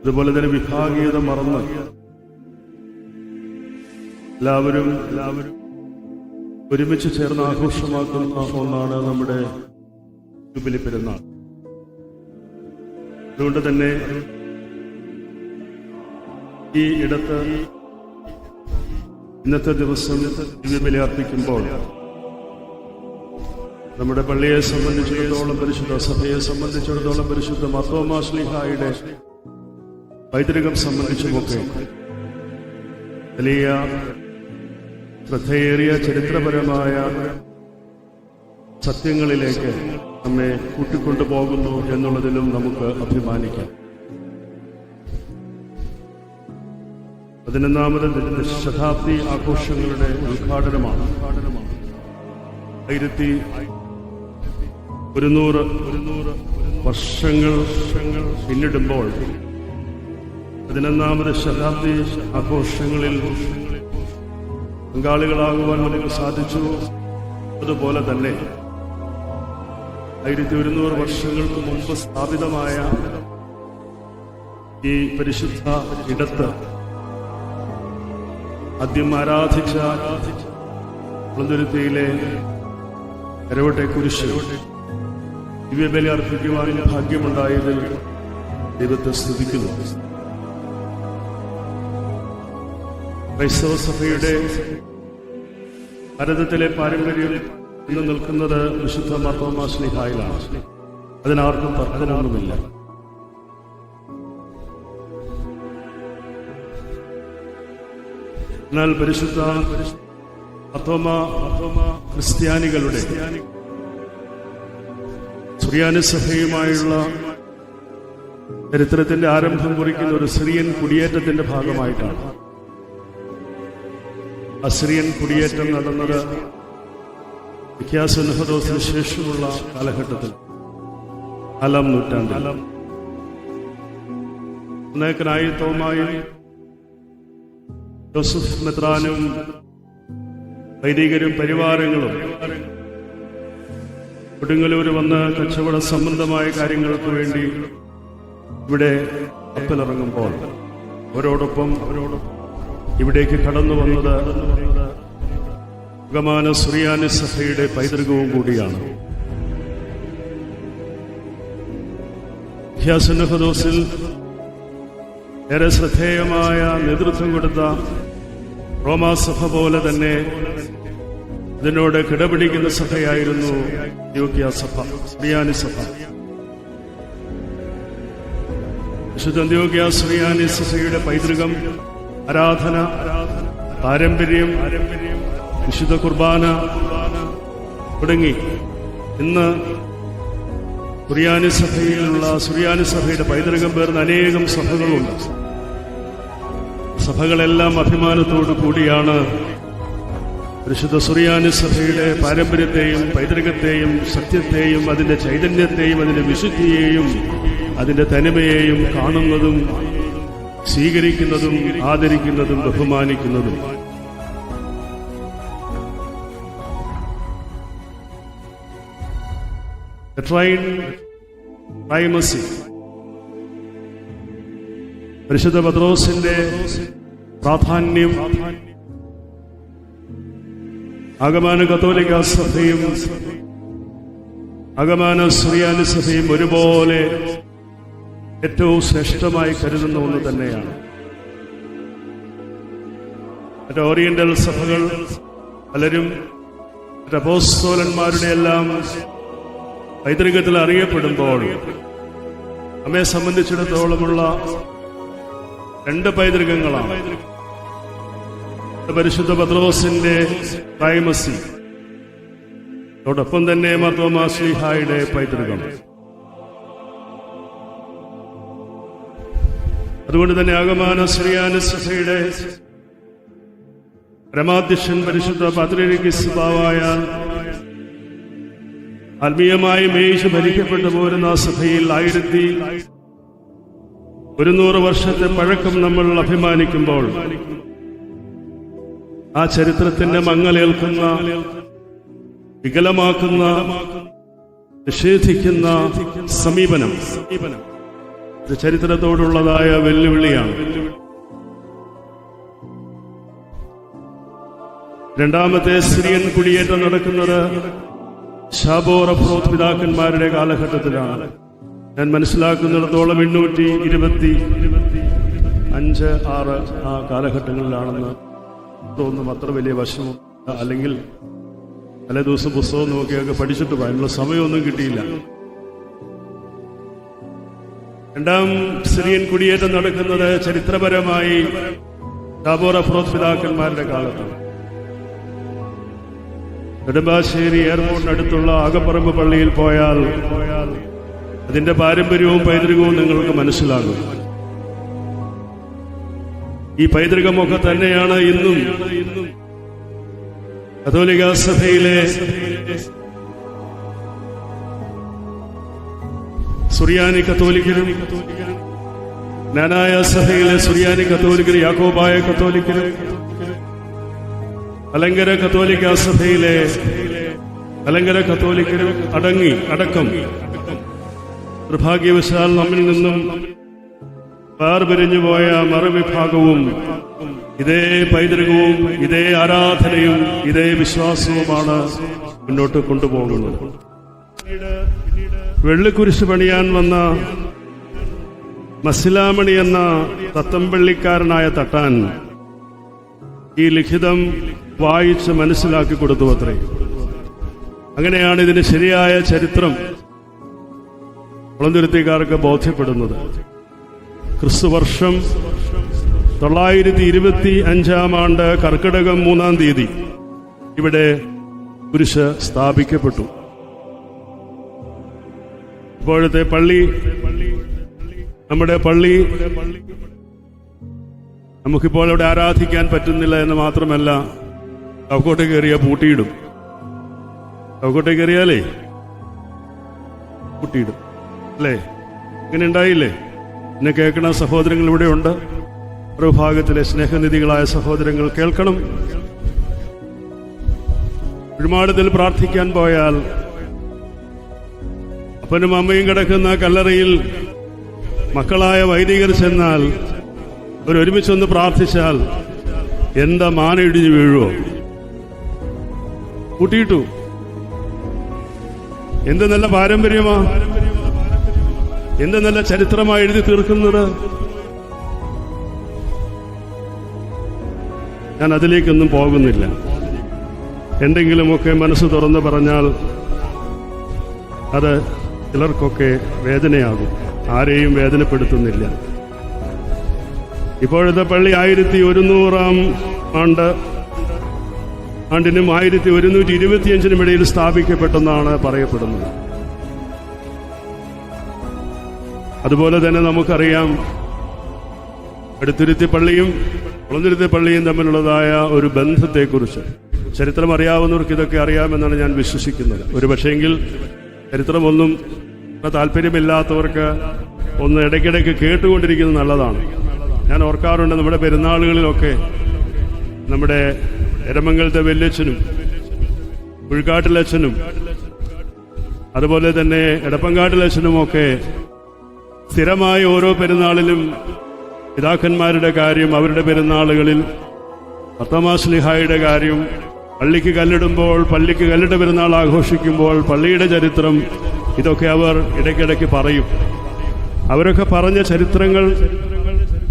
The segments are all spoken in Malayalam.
അതുപോലെ തന്നെ വിഭാഗീയത മറന്ന് എല്ലാവരും എല്ലാവരും ഒരുമിച്ച് ചേർന്ന് ആഘോഷമാക്കുന്ന ഒന്നാണ് നമ്മുടെ ജൂബിലി പെരുന്നാൾ. അതുകൊണ്ട് തന്നെ ഈ ഇടത്ത് ഇന്നത്തെ ദിവസം ദിവ്യബലി അർപ്പിക്കുമ്പോൾ നമ്മുടെ പള്ളിയെ സംബന്ധിച്ചിടത്തോളം പരിശുദ്ധ സഭയെ സംബന്ധിച്ചിടത്തോളം പരിശുദ്ധ മത്തോമാശ്ലിഹായുടെ പൈതൃകം സംബന്ധിച്ചുമൊക്കെ വലിയ ശ്രദ്ധയേറിയ ചരിത്രപരമായ സത്യങ്ങളിലേക്ക് നമ്മെ കൂട്ടിക്കൊണ്ടുപോകുന്നു എന്നുള്ളതിലും നമുക്ക് അഭിമാനിക്കാം. പതിനൊന്നാമത് ശതാബ്ദി ആഘോഷങ്ങളുടെ ഉദ്ഘാടനമാണ്. ആയിരത്തി ഒരുന്നൂറ് ഒരുന്നൂറ് വർഷങ്ങൾ പിന്നിടുമ്പോൾ പതിനൊന്നാമത് ശതാബ്ദി ആഘോഷങ്ങളിൽ പങ്കാളികളാകുവാൻ നമുക്ക് സാധിച്ചു. അതുപോലെ തന്നെ ആയിരത്തി ഒരുന്നൂറ് വർഷങ്ങൾക്ക് മുമ്പ് സ്ഥാപിതമായ ഈ പരിശുദ്ധ ഇടത്ത് ആദ്യം ആരാധിച്ച കുളന്തുരുത്തിയിലെ കരവട്ടെ കുരിശ് ദിവ്യബലി അർപ്പിക്കുവാൻ ഭാഗ്യമുണ്ടായതിൽ ദൈവത്തെ സ്തുതിക്കുന്നു. ക്രൈസ്തവ സഭയുടെ ഭാരതത്തിലെ പാരമ്പര്യം ഇന്ന് നിൽക്കുന്നത് വിശുദ്ധ മർത്തോമാശ്ലിഹായിലാണ് അതിനാർക്കും തർക്കമൊന്നുമില്ല. എന്നാൽ പരിശുദ്ധ മർത്തോമ മർത്തോമ ക്രിസ്ത്യാനികളുടെ സുറിയാനി സഭയുമായുള്ള ചരിത്രത്തിന്റെ ആരംഭം കുറിക്കുന്ന ഒരു സിറിയൻ കുടിയേറ്റത്തിന്റെ ഭാഗമായിട്ടാണ്. അസിറിയൻ കുടിയേറ്റം നടന്നത് വിഖ്യാസനഹദോസിന് ശേഷമുള്ള കാലഘട്ടത്തിൽ. നാലാം നൂറ്റാണ്ടിൽ. അന്നേക്കനായി തോമായും ജോസഫ് മെത്രാനും വൈദികരും പരിവാരങ്ങളും കൊടുങ്ങല്ലൂർ വന്ന് കച്ചവട സംബന്ധമായ കാര്യങ്ങൾക്ക് വേണ്ടി ഇവിടെ കപ്പലിറങ്ങുമ്പോൾ അവരോടൊപ്പം അവരോടൊപ്പം ഇവിടേക്ക് കടന്നു വന്നത് ഗമാന സുറിയാനി സഭയുടെ പൈതൃകവും കൂടിയാണ്. ഹ്യാസനഹദോസിൽ ഏറെ ശ്രദ്ധേയമായ നേതൃത്വം കൊടുത്ത റോമാസഭ പോലെ തന്നെ ഇതിനോട് കിടപിടിക്കുന്ന സഭയായിരുന്നു യോഗ്യ സഭ സുറിയാനി സഭ. വിശുദ്ധ അന്ത്യോഗ്യ ശ്രീയാനി സഭയുടെ പൈതൃകം ആരാധന പാരമ്പര്യം വിശുദ്ധ കുർബാന തുടങ്ങി. ഇന്ന് സുറിയാനി സഭയിലുള്ള സുറിയാനി സഭയുടെ പൈതൃകം പേർന്ന അനേകം സഭകളുണ്ട്. സഭകളെല്ലാം അഭിമാനത്തോടു കൂടിയാണ് പരിശുദ്ധ സുറിയാനി സഭയുടെ പാരമ്പര്യത്തെയും പൈതൃകത്തെയും സത്യത്തെയും അതിന്റെ ചൈതന്യത്തെയും അതിന്റെ വിശുദ്ധിയെയും അതിന്റെ തനിമയെയും കാണുന്നതും സ്വീകരിക്കുന്നതും ആദരിക്കുന്നതും ബഹുമാനിക്കുന്നതും. പ്രൈമസി പരിശുദ്ധ പത്രോസിന്റെ പ്രാധാന്യം അകമാന കത്തോലിക്ക സഭയും അകമാന സുറിയാനി സഭയും ഒരുപോലെ ഏറ്റവും ശ്രേഷ്ഠമായി കരുതുന്ന ഒന്ന് തന്നെയാണ്. മറ്റേ ഓറിയന്റൽ സഭകൾ പലരും അപ്പോസ്തോലന്മാരുടെ എല്ലാം പൈതൃകത്തിൽ അറിയപ്പെടുമ്പോൾ നമ്മെ സംബന്ധിച്ചിടത്തോളമുള്ള രണ്ട് പൈതൃകങ്ങളാണ്. പരിശുദ്ധ പത്രോസിന്റെ പ്രൈമസി അതോടൊപ്പം തന്നെ മർത്തോമാശ്ലിഹായുടെ പൈതൃകം. അതുകൊണ്ട് തന്നെ ആഗമാന ശ്രീയാന പരമാധ്യക്ഷൻ പരിശുദ്ധ പാത്രിക സ്വഭാവായ ആത്മീയമായി മേയിച്ച് ഭരിക്കപ്പെട്ടു പോരുന്ന സഭയിൽ ആയിരത്തി ഒരുന്നൂറ് വർഷത്തെ പഴക്കം നമ്മൾ അഭിമാനിക്കുമ്പോൾ ആ ചരിത്രത്തിന്റെ മങ്ങലേൽക്കുന്ന വികലമാക്കുന്ന നിഷേധിക്കുന്ന സമീപനം സമീപനം ഇത് ചരിത്രത്തോടുള്ളതായ വെല്ലുവിളിയാണ്. രണ്ടാമത്തെ സിറിയൻ കുടിയേറ്റം നടക്കുന്നത് ഷാബോർ അഫ്രോത്ത് പിതാക്കന്മാരുടെ കാലഘട്ടത്തിലാണ്. ഞാൻ മനസ്സിലാക്കുന്നിടത്തോളം എണ്ണൂറ്റി ഇരുപത്തി അഞ്ച് ആറ് ആ കാലഘട്ടങ്ങളിലാണെന്ന് തോന്നും അത്ര വലിയ വശമോ അല്ലെങ്കിൽ പല ദിവസം പുസ്തകം നോക്കിയൊക്കെ പഠിച്ചിട്ട് പോകാനുള്ള സമയമൊന്നും കിട്ടിയില്ല. രണ്ടാം സിറിയൻ കുടിയേറ്റം നടക്കുന്നത് ചരിത്രപരമായി ടാബോർ അഫ്രോസ് പിതാക്കന്മാരുടെ കാലത്താണ്. നെടുമ്പാശ്ശേരി എയർപോർട്ടിനടുത്തുള്ള ആകപ്പറമ്പ് പള്ളിയിൽ പോയാൽ അതിന്റെ പാരമ്പര്യവും പൈതൃകവും നിങ്ങൾക്ക് മനസ്സിലാകും. ഈ പൈതൃകമൊക്കെ തന്നെയാണ് ഇന്നും. കത്തോലിക സഭയിലെ സുറിയാനി കത്തോലിക്കരും നാനായ സഭയിലെ സുറിയാനി കത്തോലിക്കർ യാക്കോബായ കത്തോലിക്കരും അലങ്കര കത്തോലിക്ക സഭയിലെ അലങ്കര കത്തോലിക്കരും അടങ്ങി അടക്കം നിർഭാഗ്യവശാൽ നമ്മിൽ നിന്നും വേർപിരിഞ്ഞു പോയ മറുവിഭാഗവും ഇതേ പൈതൃകവും ഇതേ ആരാധനയും ഇതേ വിശ്വാസവുമാണ് മുന്നോട്ട് കൊണ്ടുപോകുന്നത്. വെള്ളിക്കുരിശ് പണിയാൻ വന്ന മസിലാമണി എന്ന തത്തമ്പള്ളിക്കാരനായ തട്ടാൻ ഈ ലിഖിതം വായിച്ച് മനസ്സിലാക്കി കൊടുത്തു അത്രേ അങ്ങനെയാണ് ഇതിന് ശരിയായ ചരിത്രം കുളന്തുരുത്തിക്കാർക്ക് ബോധ്യപ്പെടുന്നത്. ക്രിസ്തുവർഷം തൊള്ളായിരത്തി ഇരുപത്തി അഞ്ചാം ആണ്ട് കർക്കിടകം മൂന്നാം തീയതി ഇവിടെ കുരിശ് സ്ഥാപിക്കപ്പെട്ടു. ഇപ്പോഴത്തെ പള്ളി നമ്മുടെ പള്ളി നമുക്കിപ്പോൾ അവിടെ ആരാധിക്കാൻ പറ്റുന്നില്ല എന്ന് മാത്രമല്ല കവക്കോട്ടെ കയറിയ പൂട്ടിയിടും. കവക്കോട്ടെ കയറിയാലേ പൂട്ടിയിടും. അല്ലേ? ഇങ്ങനെ ഉണ്ടായില്ലേ? എന്നെ കേൾക്കണ സഹോദരങ്ങൾ ഇവിടെ ഉണ്ട്. ഭാഗത്തിലെ സ്നേഹനിധികളായ സഹോദരങ്ങൾ കേൾക്കണം. ഒരുപാടതിൽ പ്രാർത്ഥിക്കാൻ പോയാൽ അപ്പനും അമ്മയും കിടക്കുന്ന കല്ലറയിൽ മക്കളായ വൈദികർ ചെന്നാൽ അവരൊരുമിച്ചൊന്ന് പ്രാർത്ഥിച്ചാൽ എന്താ മാന ഇടിഞ്ഞു വീഴുവോ? കൂട്ടിയിട്ടു. എന്ത് നല്ല പാരമ്പര്യമാ? എന്ത് നല്ല ചരിത്രമായി എഴുതി തീർക്കുന്നത്? ഞാൻ അതിലേക്കൊന്നും പോകുന്നില്ല. എന്തെങ്കിലുമൊക്കെ മനസ്സ് തുറന്ന് പറഞ്ഞാൽ അത് ചിലർക്കൊക്കെ വേദനയാകും. ആരെയും വേദനപ്പെടുത്തുന്നില്ല. ഇപ്പോഴത്തെ പള്ളി ആയിരത്തി ഒരുന്നൂറാം ആണ്ട്. ആണ്ടിനും ആയിരത്തി ഒരുന്നൂറ്റി ഇരുപത്തിയഞ്ചിനും ഇടയിൽ സ്ഥാപിക്കപ്പെട്ടെന്നാണ് പറയപ്പെടുന്നത്. അതുപോലെ തന്നെ നമുക്കറിയാം അടുത്തിരുത്തി പള്ളിയും കുളന്തുരുത്തി പള്ളിയും തമ്മിലുള്ളതായ ഒരു ബന്ധത്തെക്കുറിച്ച്. ചരിത്രം അറിയാവുന്നവർക്ക് ഇതൊക്കെ അറിയാമെന്നാണ് ഞാൻ വിശ്വസിക്കുന്നത്. ഒരു പക്ഷേങ്കിൽ ചരിത്രമൊന്നും താല്പര്യമില്ലാത്തവർക്ക് ഒന്ന് ഇടയ്ക്കിടയ്ക്ക് കേട്ടുകൊണ്ടിരിക്കുന്നത് നല്ലതാണ്. ഞാൻ ഓർക്കാറുണ്ട് നമ്മുടെ പെരുന്നാളുകളിലൊക്കെ നമ്മുടെ എരമംഗലത്തെ വല്യച്ഛനും പുഴുക്കാട്ടിലച്ഛനും അതുപോലെ തന്നെ എടപ്പങ്കാട്ടിലച്ഛനുമൊക്കെ സ്ഥിരമായി ഓരോ പെരുന്നാളിലും പിതാക്കന്മാരുടെ കാര്യം അവരുടെ പെരുന്നാളുകളിൽ പത്തമാസ്ലിഹായുടെ കാര്യം പള്ളിക്ക് കല്ലിടുമ്പോൾ പള്ളിക്ക് കല്ലിട്ട് പെരുന്നാൾ ആഘോഷിക്കുമ്പോൾ പള്ളിയുടെ ചരിത്രം ഇതൊക്കെ അവർ ഇടയ്ക്കിടയ്ക്ക് പറയും. അവരൊക്കെ പറഞ്ഞ ചരിത്രങ്ങൾ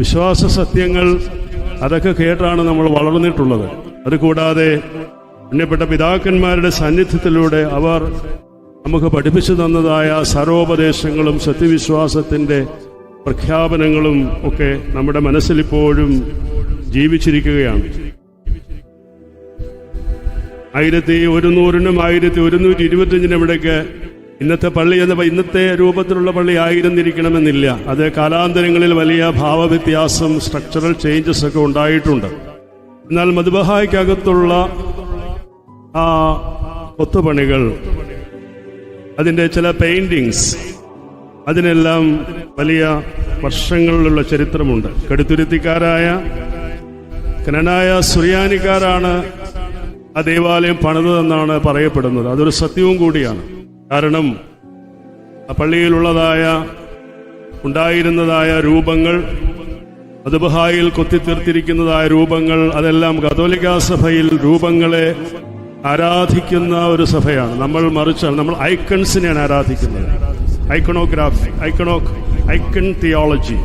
വിശ്വാസ സത്യങ്ങൾ അതൊക്കെ കേട്ടാണ് നമ്മൾ വളർന്നിട്ടുള്ളത്. അതുകൂടാതെ പുണ്യപ്പെട്ട പിതാക്കന്മാരുടെ സാന്നിധ്യത്തിലൂടെ അവർ നമുക്ക് പഠിപ്പിച്ചു തന്നതായ സർവോപദേശങ്ങളും സത്യവിശ്വാസത്തിന്റെ പ്രഖ്യാപനങ്ങളും ഒക്കെ നമ്മുടെ മനസ്സിലിപ്പോഴും ജീവിച്ചിരിക്കുകയാണ്. ആയിരത്തി ഒരുന്നൂറിനും ആയിരത്തി ഒരുന്നൂറ്റി ഇരുപത്തിയഞ്ചിനും ഇടയ്ക്ക് ഇന്നത്തെ പള്ളി എന്ന ഇന്നത്തെ രൂപത്തിലുള്ള പള്ളി ആയിരുന്നിരിക്കണമെന്നില്ല. അത് കാലാന്തരങ്ങളിൽ വലിയ ഭാവവ്യത്യാസം സ്ട്രക്ചറൽ ചേഞ്ചസ് ഒക്കെ ഉണ്ടായിട്ടുണ്ട്. എന്നാൽ മധുബഹായ്ക്കകത്തുള്ള ആ കൊത്തുപണികൾ അതിന്റെ ചില പെയിന്റിങ്സ് അതിനെല്ലാം വലിയ വർഷങ്ങളിലുള്ള ചരിത്രമുണ്ട്. കടുത്തുരുത്തിക്കാരായ കനനായ സുറിയാനിക്കാരാണ് ആ ദേവാലയം പണിതതെന്നാണ് പറയപ്പെടുന്നത്. അതൊരു സത്യവും കൂടിയാണ്. കാരണം ആ പള്ളിയിലുള്ളതായ ഉണ്ടായിരുന്നതായ രൂപങ്ങൾ അത് ബഹായിൽ കൊത്തിത്തീർത്തിരിക്കുന്നതായ രൂപങ്ങൾ അതെല്ലാം കത്തോലിക്ക സഭയിൽ രൂപങ്ങളെ ആരാധിക്കുന്ന ഒരു സഭയാണ്. നമ്മൾ മറിച്ച് നമ്മൾ ഐക്കൺസിനെയാണ് ആരാധിക്കുന്നത്. Iconography icono icon theology.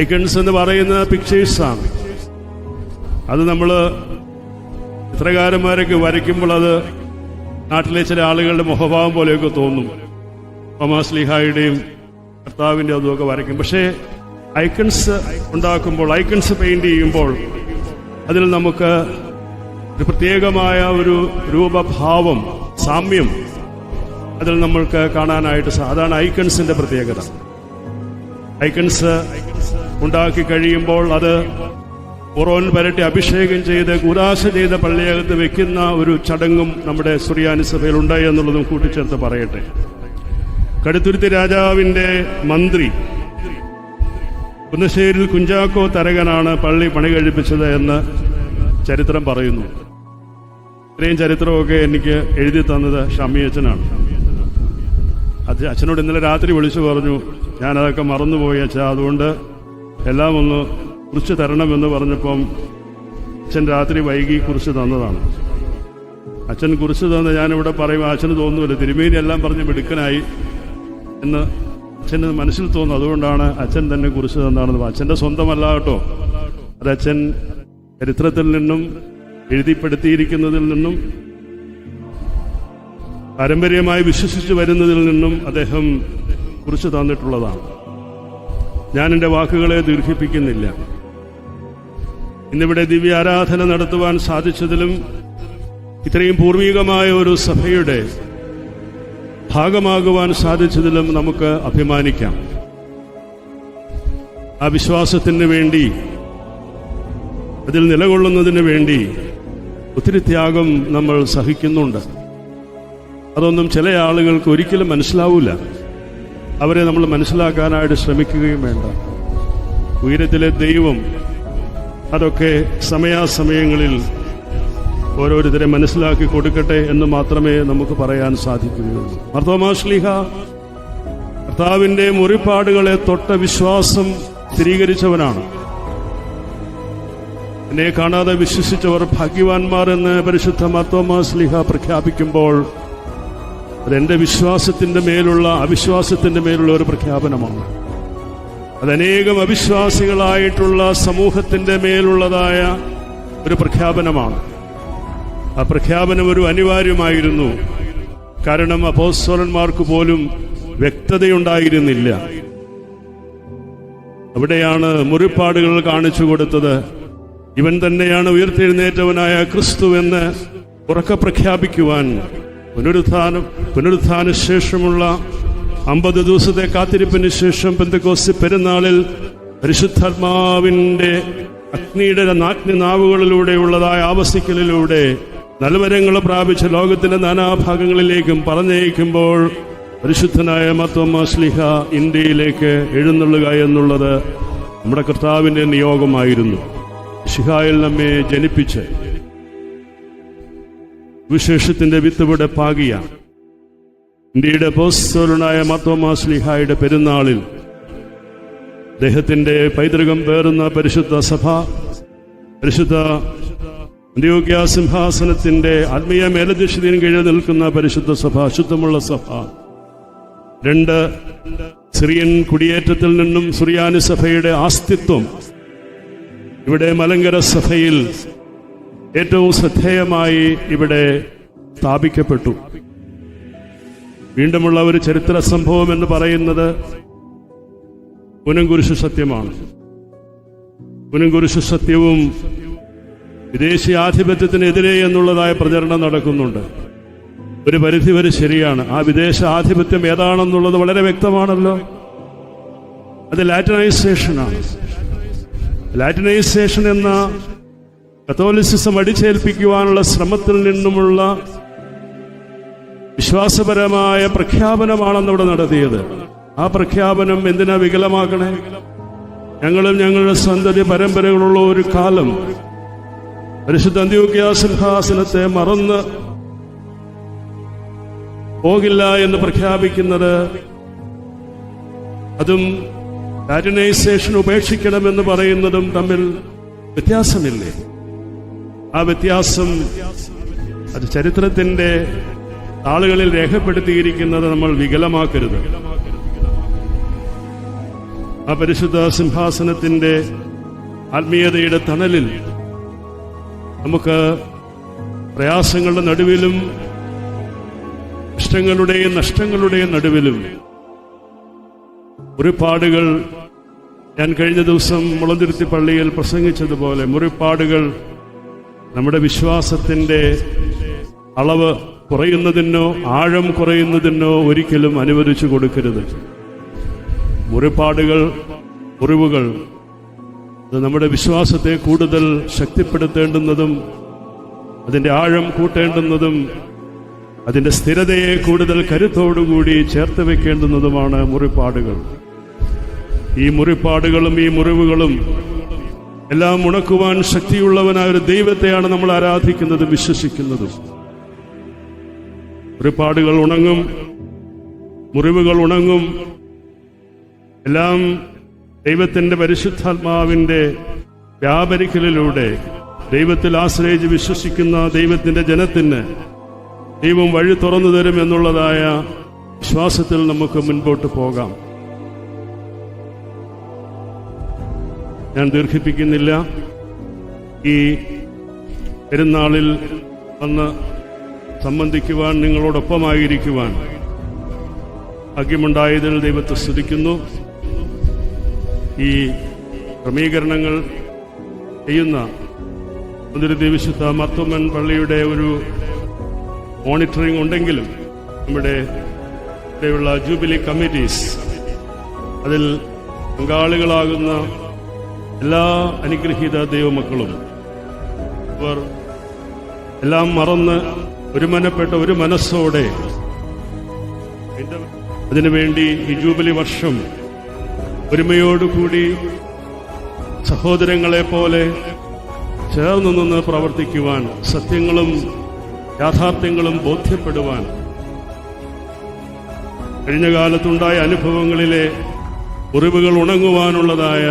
Icons എന്ന് പറയുന്ന പിക്ചേഴ്സാണ്. അത് നമ്മൾ ചിത്രകാരന്മാരൊക്കെ വരയ്ക്കുമ്പോൾ അത് നാട്ടിലെ ചില ആളുകളുടെ മുഖഭാവം പോലെയൊക്കെ തോന്നും. തോമാസ് ലിഹായുടെയും കർത്താവിന്റെ അതുമൊക്കെ വരയ്ക്കും. പക്ഷേ ഐക്കൺസ് ഉണ്ടാക്കുമ്പോൾ ഐക്കൺസ് പെയിന്റ് ചെയ്യുമ്പോൾ അതിൽ നമുക്ക് ഒരു പ്രത്യേകമായ ഒരു രൂപഭാവം സാമ്യം അതിൽ നമ്മൾക്ക് കാണാനായിട്ട് അതാണ് ഐക്കൺസിന്റെ പ്രത്യേകത. ഐക്കൺസ് ഉണ്ടാക്കി കഴിയുമ്പോൾ അത് ഉറോൻ പരട്ടി അഭിഷേകം ചെയ്ത് കുരാശ ചെയ്ത പള്ളിയകത്ത് വെക്കുന്ന ഒരു ചടങ്ങും നമ്മുടെ സുറിയാനി സഭയിൽ ഉണ്ടായി എന്നുള്ളതും കൂട്ടിച്ചേർത്ത് പറയട്ടെ. കടുത്തുരുത്തി രാജാവിന്റെ മന്ത്രി കുന്നശ്ശേരിൽ കുഞ്ചാക്കോ തരകനാണ് പള്ളി പണി കഴിപ്പിച്ചത് എന്ന് ചരിത്രം പറയുന്നു. ഇത്രയും ചരിത്രമൊക്കെ എനിക്ക് എഴുതി തന്നത് ഷമി അച്ഛനാണ് അത് അച്ഛനോട് ഇന്നലെ രാത്രി വിളിച്ചു പറഞ്ഞു ഞാനതൊക്കെ മറന്നുപോയി അച്ഛാ അതുകൊണ്ട് എല്ലാം ഒന്ന് കുറിച്ച് തരണമെന്ന് പറഞ്ഞപ്പം അച്ഛൻ രാത്രി വൈകി കുറിച്ച് തന്നതാണ്. അച്ഛൻ കുറിച്ച് തന്ന ഞാനിവിടെ പറയും അച്ഛന് തോന്നുന്നില്ല. തിരുമേനി എല്ലാം പറഞ്ഞ് മിടുക്കനായി എന്ന് അച്ഛന് മനസ്സിൽ തോന്നുന്നു. അതുകൊണ്ടാണ് അച്ഛൻ തന്നെ കുറിച്ച് തന്നാണെന്ന് അച്ഛന്റെ സ്വന്തമല്ല കേട്ടോ. അത് അച്ഛൻ ചരിത്രത്തിൽ നിന്നും എഴുതിപ്പെടുത്തിയിരിക്കുന്നതിൽ നിന്നും പാരമ്പര്യമായി വിശ്വസിച്ചു വരുന്നതിൽ നിന്നും അദ്ദേഹം കുറിച്ച് തന്നിട്ടുള്ളതാണ്. ഞാൻ എന്റെ വാക്കുകളെ ദീർഘിപ്പിക്കുന്നില്ല. ഇന്നിവിടെ ദിവ്യ ആരാധന നടത്തുവാൻ സാധിച്ചതിലും ഇത്രയും പൂർവികമായ ഒരു സഭയുടെ ഭാഗമാകുവാൻ സാധിച്ചതിലും നമുക്ക് അഭിമാനിക്കാം. ആ വിശ്വാസത്തിന് വേണ്ടി അതിൽ നിലകൊള്ളുന്നതിന് വേണ്ടി ഒത്തിരി ത്യാഗം നമ്മൾ സഹിക്കുന്നുണ്ട്. അതൊന്നും ചില ആളുകൾക്ക് ഒരിക്കലും മനസ്സിലാവില്ല അവരെ നമ്മൾ മനസ്സിലാക്കാനായിട്ട് ശ്രമിക്കുകയും വേണ്ട. ഉയരത്തിലെ ദൈവം അതൊക്കെ സമയാസമയങ്ങളിൽ ഓരോരുത്തരെ മനസ്സിലാക്കി കൊടുക്കട്ടെ എന്ന് മാത്രമേ നമുക്ക് പറയാൻ സാധിക്കുകയുള്ളൂ. മർത്തോമാശ്ലിഹ കർത്താവിന്റെ മുറിപ്പാടുകളെ തൊട്ട വിശ്വാസം സ്ഥിരീകരിച്ചവനാണ്. എന്നെ കാണാതെ വിശ്വസിച്ചവർ ഭാഗ്യവാന്മാർ എന്ന് പരിശുദ്ധ മർത്തോമാശ്ലിഹ പ്രഖ്യാപിക്കുമ്പോൾ അതെന്റെ വിശ്വാസത്തിന്റെ മേലുള്ള അവിശ്വാസത്തിന്റെ മേലുള്ള ഒരു പ്രഖ്യാപനമാണ്. അതനേകം അവിശ്വാസികളായിട്ടുള്ള സമൂഹത്തിന്റെ മേലുള്ളതായ ഒരു പ്രഖ്യാപനമാണ്. ആ പ്രഖ്യാപനം ഒരു അനിവാര്യമായിരുന്നു. കാരണം അപ്പോസ്വലന്മാർക്ക് പോലും വ്യക്തതയുണ്ടായിരുന്നില്ല. അവിടെയാണ് മുറിപ്പാടുകൾ കാണിച്ചു കൊടുത്തത്. ഇവൻ തന്നെയാണ് ഉയർത്തെഴുന്നേറ്റവനായ ക്രിസ്തു എന്ന് ഉറക്കെ പ്രഖ്യാപിക്കുവാൻ പുനരുത്ഥാനം പുനരുത്ഥാന ശേഷമുള്ള അമ്പത് ദിവസത്തെ കാത്തിരിപ്പിന് ശേഷം പെന്തക്കോസ് പെരുന്നാളിൽ പരിശുദ്ധാത്മാവിന്റെ അഗ്നിയുടെ നാഗ്നി നാവുകളിലൂടെയുള്ളതായ ആവസിക്കലിലൂടെ നൽവരങ്ങൾ പ്രാപിച്ച ലോകത്തിന്റെ നാനാഭാഗങ്ങളിലേക്കും പറഞ്ഞയക്കുമ്പോൾ പരിശുദ്ധനായ മത്തോമ്മ ശ്ലിഹ ഇന്ത്യയിലേക്ക് എഴുന്നള്ളുക എന്നുള്ളത് നമ്മുടെ കർത്താവിന്റെ നിയോഗമായിരുന്നു. ഷിഹായിൽ നമ്മെ ജനിപ്പിച്ച് വിശേഷത്തിന്റെ വിത്തുവിടെ പാകിയ ഇന്ത്യയുടെ പോസ്റ്റോലനായ മത്തോമാ ശ്ലിഹായുടെ പെരുന്നാളിൽ അദ്ദേഹത്തിന്റെ പൈതൃകം പേറുന്ന പരിശുദ്ധ സഭ പരിശുദ്ധ അന്ത്യോഗ്യ സിംഹാസനത്തിന്റെ ആത്മീയ മേലധ്യക്ഷതയും കീഴിൽ നിൽക്കുന്ന പരിശുദ്ധ സഭ ശുദ്ധമുള്ള സഭ. രണ്ട് സിറിയൻ കുടിയേറ്റത്തിൽ നിന്നും സുറിയാനി സഭയുടെ ആസ്തിത്വം ഇവിടെ മലങ്കര സഭയിൽ ഏറ്റവും ശ്രദ്ധേയമായി ഇവിടെ സ്ഥാപിക്കപ്പെട്ടു. വീണ്ടുമുള്ള ഒരു ചരിത്ര സംഭവം എന്ന് പറയുന്നത് പുനംകുരിശു സത്യമാണ്. പുനംകുരിശു സത്യവും വിദേശീയ ആധിപത്യത്തിനെതിരെ എന്നുള്ളതായ പ്രചരണം നടക്കുന്നുണ്ട്. ഒരു പരിധിവരെ ശരിയാണ്. ആ വിദേശ ആധിപത്യം ഏതാണെന്നുള്ളത് വളരെ വ്യക്തമാണല്ലോ. അത് ലാറ്റിനൈസേഷനാണ്. ലാറ്റിനൈസേഷൻ എന്ന കത്തോലിസിസം അടിച്ചേൽപ്പിക്കുവാനുള്ള ശ്രമത്തിൽ നിന്നുമുള്ള വിശ്വാസപരമായ പ്രഖ്യാപനമാണെന്ന് ഇവിടെ നടത്തിയത്. ആ പ്രഖ്യാപനം എന്തിനാ വികലമാക്കണേ? ഞങ്ങളും ഞങ്ങളുടെ സന്തതി പരമ്പരകളുള്ള ഒരു കാലം പരിശുദ്ധ അന്ത്യോക്യ സിംഹാസനത്തെ മറന്ന് പോകില്ല എന്ന് പ്രഖ്യാപിക്കുന്നത് അതും കാരിനൈസേഷൻ ഉപേക്ഷിക്കണമെന്ന് പറയുന്നതും തമ്മിൽ വ്യത്യാസമില്ലേ? ആ വ്യത്യാസം അത് ചരിത്രത്തിന്റെ ആളുകളിൽ രേഖപ്പെടുത്തിയിരിക്കുന്നത് നമ്മൾ വികലമാക്കരുത്. ആ പരിശുദ്ധ സിംഹാസനത്തിന്റെ ആത്മീയതയുടെ തണലിൽ നമുക്ക് പ്രയാസങ്ങളുടെ നടുവിലും ഇഷ്ടങ്ങളുടെയും നഷ്ടങ്ങളുടെയും നടുവിലും മുറിപ്പാടുകൾ ഞാൻ കഴിഞ്ഞ ദിവസം മുളന്തിരുത്തി പള്ളിയിൽ പ്രസംഗിച്ചതുപോലെ മുറിപ്പാടുകൾ നമ്മുടെ വിശ്വാസത്തിന്റെ അളവ് കുറയുന്നതിനോ ആഴം കുറയുന്നതിനോ ഒരിക്കലും അനുവദിച്ചു കൊടുക്കരുത്. മുറിപ്പാടുകൾ മുറിവുകൾ അത് നമ്മുടെ വിശ്വാസത്തെ കൂടുതൽ ശക്തിപ്പെടുത്തേണ്ടുന്നതും അതിന്റെ ആഴം കൂട്ടേണ്ടുന്നതും അതിന്റെ സ്ഥിരതയെ കൂടുതൽ കരുത്തോടുകൂടി ചേർത്ത് വെക്കേണ്ടുന്നതുമാണ് മുറിപ്പാടുകൾ. ഈ മുറിപ്പാടുകളും ഈ മുറിവുകളും എല്ലാം ഉണക്കുവാൻ ശക്തിയുള്ളവനായ ഒരു ദൈവത്തെയാണ് നമ്മൾ ആരാധിക്കുന്നതും വിശ്വസിക്കുന്നതും. മുറിപ്പാടുകൾ ഉണങ്ങും. മുറിവുകൾ ഉണങ്ങും. എല്ലാം ദൈവത്തിന്റെ പരിശുദ്ധാത്മാവിന്റെ വ്യാപരിക്കലിലൂടെ ദൈവത്തിൽ ആശ്രയിച്ച് വിശ്വസിക്കുന്ന ദൈവത്തിന്റെ ജനത്തിന് ദൈവം വഴി തുറന്നു തരും എന്നുള്ളതായ വിശ്വാസത്തിൽ നമുക്ക് മുൻപോട്ട് പോകാം. ഞാൻ ദീർഘിപ്പിക്കുന്നില്ല. ഈ പെരുന്നാളിൽ വന്ന് സംബന്ധിക്കുവാൻ നിങ്ങളോടൊപ്പമായിരിക്കുവാൻ ഭാഗ്യമുണ്ടായതിൽ ദൈവത്തെ സ്തുതിക്കുന്നു. ഈ ക്രമീകരണങ്ങൾ ചെയ്യുന്ന മുതിരുതി വിശുദ്ധ മത്തുമൻ പള്ളിയുടെ ഒരു മോണിറ്ററിംഗ് ഉണ്ടെങ്കിലും നമ്മുടെ ഇവിടെയുള്ള ജൂബിലി കമ്മിറ്റീസ് അതിൽ പങ്കാളികളാകുന്ന എല്ലാ അനുഗ്രഹീത ദൈവമക്കളും അവർ എല്ലാം മറന്ന് ഒരുമനപ്പെട്ട ഒരു മനസ്സോടെ അതിനുവേണ്ടി ഈ ജൂബിലി വർഷം ഒരുമയോടുകൂടി സഹോദരങ്ങളെ പോലെ ചേർന്നു നിന്ന് പ്രവർത്തിക്കുവാൻ സത്യങ്ങളും യാഥാർത്ഥ്യങ്ങളും ബോധ്യപ്പെടുവാൻ കഴിഞ്ഞ കാലത്തുണ്ടായ അനുഭവങ്ങളിലെ മുറിവുകൾ ഉണങ്ങുവാനുള്ളതായ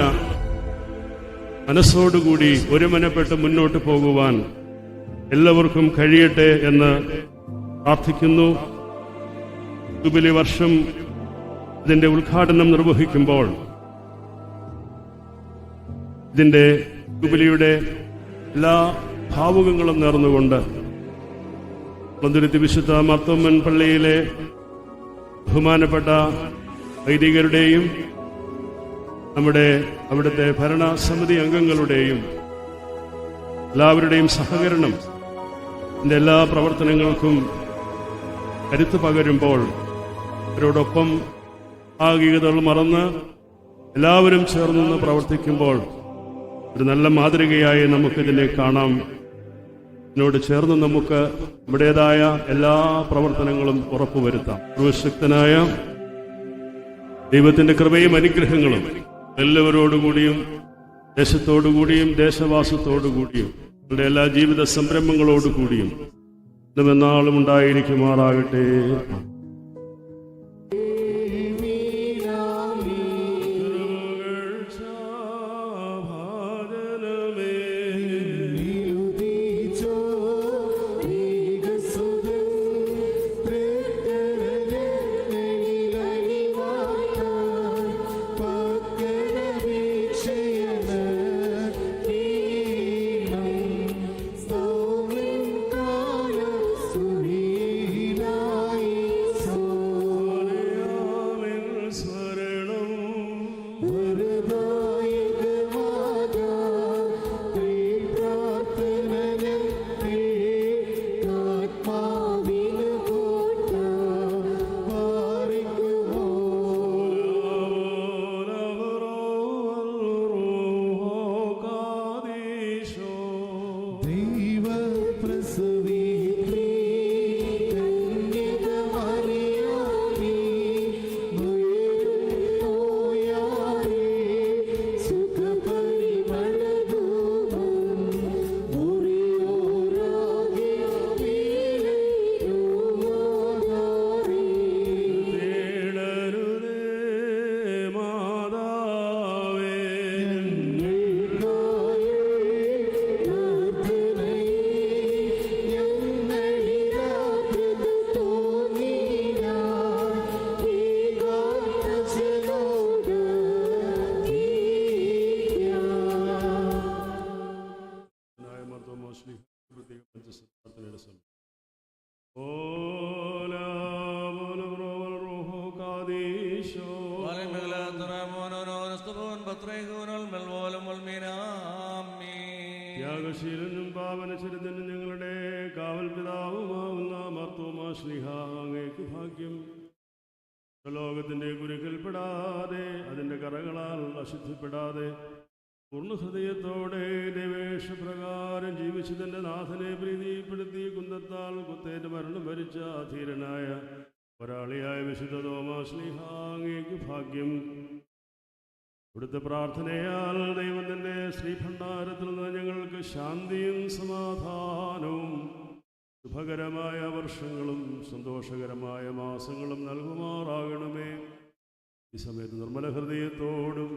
മനസ്സോടുകൂടി ഒരുമനപ്പെട്ട് മുന്നോട്ട് പോകുവാൻ എല്ലാവർക്കും കഴിയട്ടെ എന്ന് പ്രാർത്ഥിക്കുന്നു. ജൂബിലി വർഷം ഇതിന്റെ ഉദ്ഘാടനം നിർവഹിക്കുമ്പോൾ ഇതിന്റെ ജൂബിലിയുടെ എല്ലാ ഭാവുകങ്ങളും നേർന്നുകൊണ്ട് പന്തുരുത്തി വിശുദ്ധ മർത്തോമ്മൻ പള്ളിയിലെ ബഹുമാനപ്പെട്ട വൈദികരുടെയും നമ്മുടെ അവിടുത്തെ ഭരണസമിതി അംഗങ്ങളുടെയും എല്ലാവരുടെയും സഹകരണം ഇതിന്റെ എല്ലാ പ്രവർത്തനങ്ങൾക്കും കരുത്ത് പകരുമ്പോൾ അവരോടൊപ്പം ഭാഗികതകൾ മറന്ന് എല്ലാവരും ചേർന്ന് പ്രവർത്തിക്കുമ്പോൾ ഒരു നല്ല മാതൃകയായി നമുക്കിതിനെ കാണാം. എന്നോട് ചേർന്ന് നമുക്ക് നമ്മുടേതായ എല്ലാ പ്രവർത്തനങ്ങളും ഉറപ്പുവരുത്താം. സർവശക്തനായ ദൈവത്തിന്റെ കൃപയും അനുഗ്രഹങ്ങളും എല്ലാവരോടുകൂടിയും ദേശത്തോടുകൂടിയും ദേശവാസത്തോടുകൂടിയും നമ്മുടെ എല്ലാ ജീവിത സംരംഭങ്ങളോടുകൂടിയും ഇന്നുമെന്നാളും ഉണ്ടായിരിക്കുമാറാകട്ടെ ും അശുദ്ധിപ്പെടാതെ പൂർണഹൃദയത്തോടെ ഹൃദയത്തോടെ ജീവിച്ചു തന്റെ നാഥനെ പ്രീതിപ്പെടുത്തി കുന്തത്താൽ കുത്തേറ്റ് മരണം ഭരിച്ച ധീരനായ ഒരാളിയായ വിശുദ്ധ തോമാശ്ലിഹാങ്ങേക്ക് ഭാഗ്യം. ഇവിടുത്തെ പ്രാർത്ഥനയാൽ ദൈവം തന്റെ ശ്രീഭണ്ഡാരത്തിൽ നിന്ന് ഞങ്ങൾക്ക് ശാന്തിയും സമാധാനവും ശുഭകരമായ വർഷങ്ങളും സന്തോഷകരമായ മാസങ്ങളും നൽകുമാറാകണമേ. ഈ സമയത്ത് നിർമ്മല ഹൃദയത്തോടും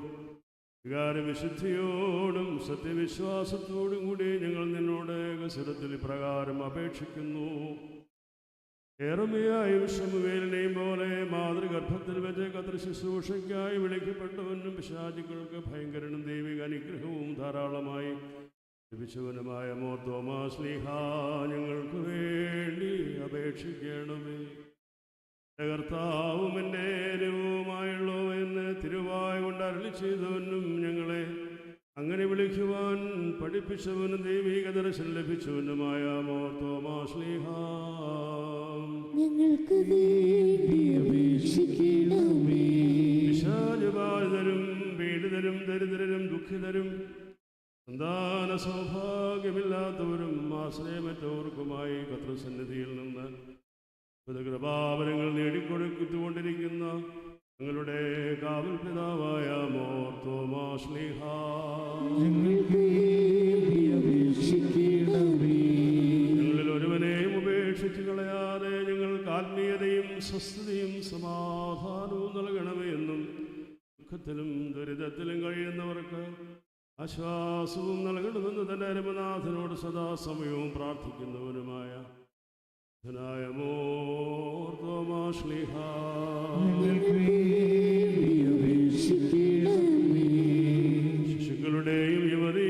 വികാരവിശുദ്ധിയോടും സത്യവിശ്വാസത്തോടും കൂടി ഞങ്ങൾ നിന്നോട് സ്വരത്തിൽ പ്രകാരം അപേക്ഷിക്കുന്നു. ഏറമയായി ശമുവേലിനെയും പോലെ മാതൃഗർഭത്തിൽ വെച്ച് കത്ര ശുശ്രൂഷയ്ക്കായി വിളിക്കപ്പെട്ടവനും പിശാചുക്കൾക്ക് ഭയങ്കരനും ദൈവിക അനുഗ്രഹവും ധാരാളമായി ലഭിച്ചവനുമായ മോത്തോമാ സ്നേഹ ഞങ്ങൾക്ക് വേണ്ടി അപേക്ഷിക്കണമേ. കർത്താവും എന്റെ രൂപമായുള്ളൂ എന്ന് തിരുവായ കൊണ്ട് അരളി ചെയ്തവനും ഞങ്ങളെ. അങ്ങനെ വിളിക്കുവാൻ പഠിപ്പിച്ചവനും ദൈവിക ദർശനം ലഭിച്ചവനുമായ മോർത്തോമാ സ്നേഹ ഞങ്ങൾക്ക് വേണ്ടി അപേക്ഷിക്കണമേ. പീഡിതരും ദരിദ്രരും ദുഃഖിതരും സന്താന സൗഭാഗ്യമില്ലാത്തവരും ആശ്രയമറ്റവർക്കുമായി കത്രസന്നിധിയിൽ നിന്ന് കൃപാവരങ്ങൾ നേടിക്കൊടുത്തുകൊണ്ടിരിക്കുന്ന ഞങ്ങളുടെ കാവൽ പിതാവായ മോർത്തോമാശ്ലിഹ ഞങ്ങളിൽ ഒരുവനെയും ഉപേക്ഷിച്ച് കളയാതെ ഞങ്ങൾക്ക് ആത്മീയതയും സ്വസ്ഥതയും സമാധാനവും നൽകണമേ എന്നും ദുഃഖത്തിലും ദുരിതത്തിലും കഴിയുന്നവർക്ക് ആശ്വാസവും നൽകണമെന്ന് തന്നെ രമനാഥനോട് സദാസമയവും പ്രാർത്ഥിക്കുന്നവനുമായ ശിശുക്കളുടെയും യുവതി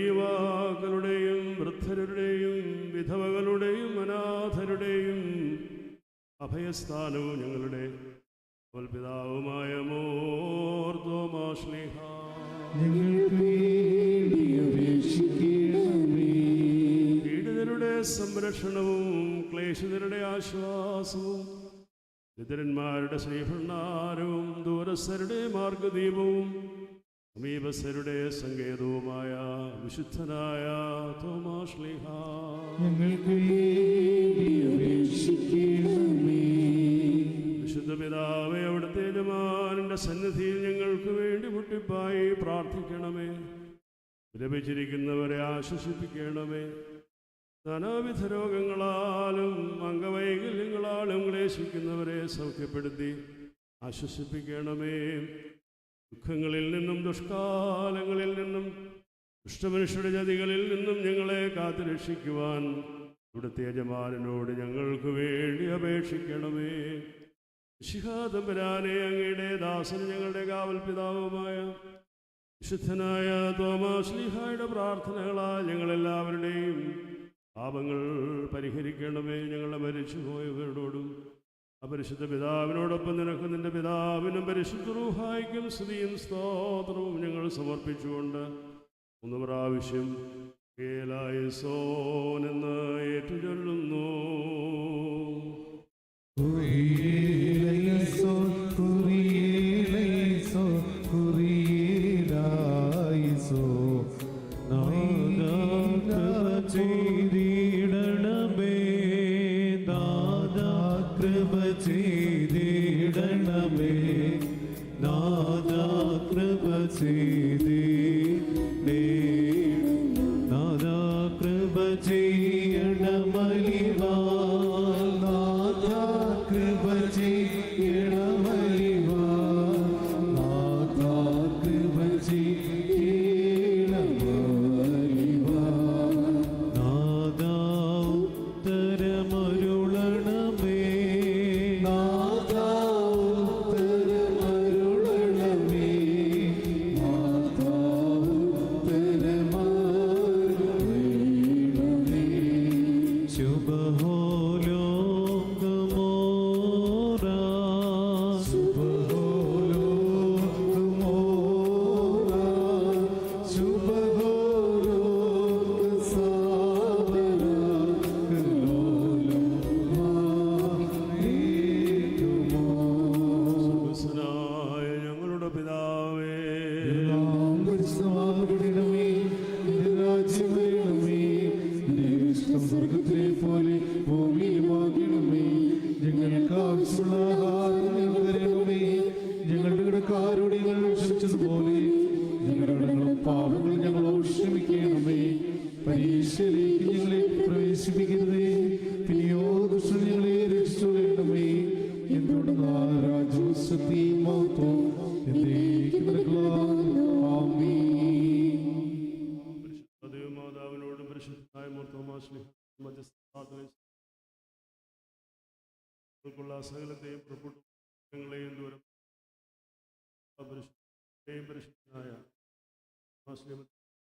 വൃദ്ധരുടെയും വിധവകളുടെയും അനാഥരുടെയും അഭയസ്ഥാനവും ഞങ്ങളുടെ പിതാവുമായ മോർദോമാശ്ലിഹ പീഡിതരുടെ സംരക്ഷണവും ക്ലേശിതരുടെ ആശ്വാസവും ദരിദ്രന്മാരുടെ ശ്രീഭണ്ണാരവും ദൂരസ്ഥരുടെ മാർഗദീപവും സമീപസ്ഥരുടെ സങ്കേതവുമായ വിശുദ്ധനായ തോമാശ്ലിഹ ഞങ്ങൾക്ക് വിശുദ്ധ പിതാവെ അവിടുത്തെ യജമാനന്റെ സന്നിധിയിൽ ഞങ്ങൾക്ക് വേണ്ടി മുട്ടിപ്പായി പ്രാർത്ഥിക്കണമേ. ലഭിച്ചിരിക്കുന്നവരെ ആശ്വസിപ്പിക്കണമേ. നാനാവിധ രോഗങ്ങളാലും അംഗവൈകല്യങ്ങളാലും ക്ലേശിക്കുന്നവരെ സൗഖ്യപ്പെടുത്തി ആശ്വസിപ്പിക്കണമേ. ദുഃഖങ്ങളിൽ നിന്നും ദുഷ്കാലങ്ങളിൽ നിന്നും ദുഷ്ടമനുഷ്യരുടെ ജതികളിൽ നിന്നും ഞങ്ങളെ കാത്തുരക്ഷിക്കുവാൻ ഇവിടുത്തെ യജമാനോട് ഞങ്ങൾക്ക് വേണ്ടി അപേക്ഷിക്കണമേ. ശിഹാതമ്പരാനെ അങ്ങയുടെ ദാസന് ഞങ്ങളുടെ കാവൽ പിതാവുമായ വിശുദ്ധനായ തോമാശ്ലീഹായുടെ പ്രാർത്ഥനകളാൽ ഞങ്ങളെല്ലാവരുടെയും പാപങ്ങൾ പരിഹരിക്കണമേ ഞങ്ങളെ മരിച്ചുപോയവരോടും. അപരിശുദ്ധ പിതാവിനോടൊപ്പം നിനക്ക് നിന്റെ പിതാവിനും പരിശുദ്ധ റൂഹായിക്കും സ്ത്രീയും സ്തോത്രവും ഞങ്ങൾ സമർപ്പിച്ചുകൊണ്ട് ഒന്ന് പ്രാവശ്യം കേലായ സോനെന്ന് ഏറ്റുചൊല്ലുന്നു. Jesus.